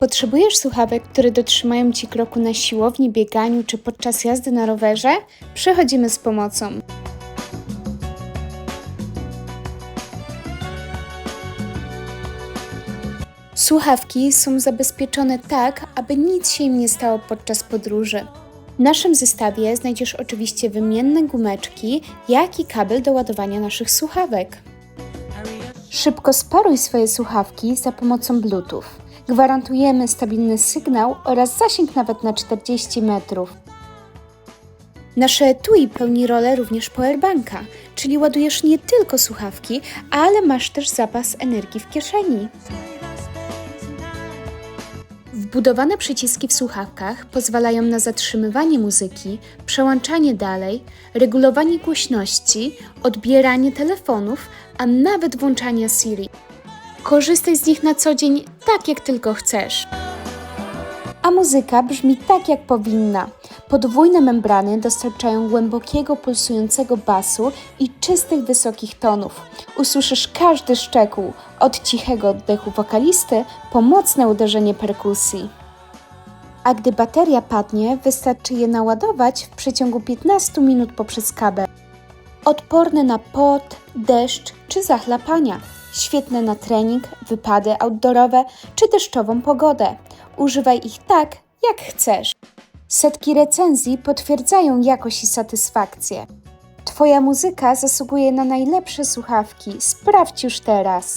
Potrzebujesz słuchawek, które dotrzymają Ci kroku na siłowni, bieganiu czy podczas jazdy na rowerze? Przychodzimy z pomocą. Słuchawki są zabezpieczone tak, aby nic się im nie stało podczas podróży. W naszym zestawie znajdziesz oczywiście wymienne gumeczki, jak i kabel do ładowania naszych słuchawek. Szybko sparuj swoje słuchawki za pomocą Bluetooth. Gwarantujemy stabilny sygnał oraz zasięg nawet na 40 metrów. Nasze etui pełni rolę również powerbanka, czyli ładujesz nie tylko słuchawki, ale masz też zapas energii w kieszeni. Wbudowane przyciski w słuchawkach pozwalają na zatrzymywanie muzyki, przełączanie dalej, regulowanie głośności, odbieranie telefonów, a nawet włączanie Siri. Korzystaj z nich na co dzień tak, jak tylko chcesz. A muzyka brzmi tak, jak powinna. Podwójne membrany dostarczają głębokiego, pulsującego basu i czystych, wysokich tonów. Usłyszysz każdy szczekół, od cichego oddechu wokalisty po mocne uderzenie perkusji. A gdy bateria padnie, wystarczy je naładować w przeciągu 15 minut poprzez kabel. Odporne na pot, deszcz czy zachlapania. Świetne na trening, wypady outdoorowe czy deszczową pogodę. Używaj ich tak, jak chcesz. Setki recenzji potwierdzają jakość i satysfakcję. Twoja muzyka zasługuje na najlepsze słuchawki. Sprawdź już teraz.